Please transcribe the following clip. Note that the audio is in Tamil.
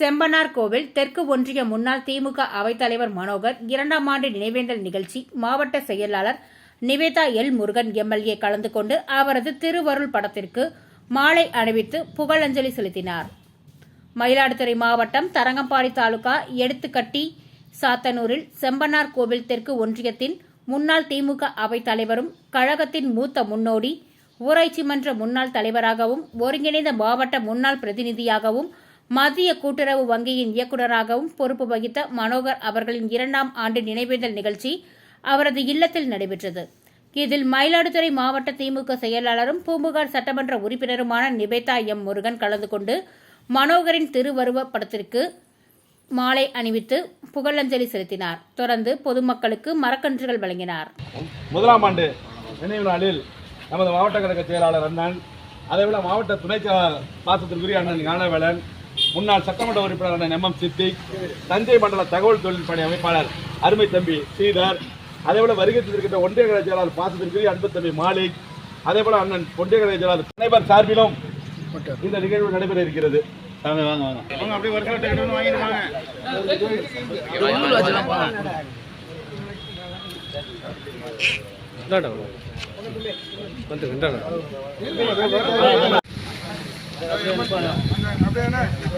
செம்பனார் கோவில் தெற்கு ஒன்றிய முன்னாள் திமுக அவைத்தலைவர் மனோகர் இரண்டாம் ஆண்டு நினைவேந்தல் நிகழ்ச்சி மாவட்ட செயலாளர் நிவேதா எல் முருகன் எம்எல்ஏ கலந்து கொண்டு அவரது திருவருள் படத்திற்கு மாலை அணிவித்து புகழஞ்சலி செலுத்தினார். மயிலாடுதுறை மாவட்டம் தரங்கம்பாடி தாலுகா எடுத்துக்கட்டி சாத்தனூரில் செம்பனார் கோவில் தெற்கு ஒன்றியத்தின் முன்னாள் திமுக அவைத்தலைவரும் கழகத்தின் மூத்த முன்னோடி ஊராட்சி மன்ற முன்னாள் தலைவராகவும் ஒருங்கிணைந்த மாவட்ட முன்னாள் பிரதிநிதியாகவும் மத்திய கூட்டுறவு வங்கியின் இயக்குநராகவும் பொறுப்பு வகித்த மனோகர் அவர்களின் இரண்டாம் ஆண்டு நினைவேந்தல் நிகழ்ச்சி அவரது இல்லத்தில் நடைபெற்றது. இதில் மயிலாடுதுறை மாவட்ட திமுக செயலாளரும் பூம்புகார் சட்டமன்ற உறுப்பினருமான நிவேதா எம். முருகன் கலந்து கொண்டு மனோகரின் திருவருவ படத்திற்கு மாலை அணிவித்து புகழஞ்சலி செலுத்தினார். தொடர்ந்து பொதுமக்களுக்கு மரக்கன்றுகள் வழங்கினார். முதலாம் ஆண்டு நினைவு நாளில் நமது மாவட்ட கழக செயலாளர் அண்ணன் அதேபோல மாவட்ட துணை பாசத்திற்குரிய அண்ணன் ஞானவேலன் முன்னாள் சட்டமன்ற உறுப்பினர் அண்ணன் எம். எம். சித்திக் தஞ்சை மண்டல தகவல் தொழில்நுட்ப அமைப்பாளர் அருமை தம்பி ஸ்ரீதர் அதேபோல வருகை தந்திருக்கின்ற ஒன்றிய கழக செயலாளர் பாசத்திற்குரிய அன்பு தம்பி மாலிக் அதேபோல அண்ணன் ஒன்றிய கழக செயலாளர் அனைவர் சார்பிலும் இந்த நிகழ்வு நடைபெற இருக்கிறது. வாங்க வாங்க. வாங்க அப்படியே வருஷம் வாங்கிட்டு வாங்க. આપણે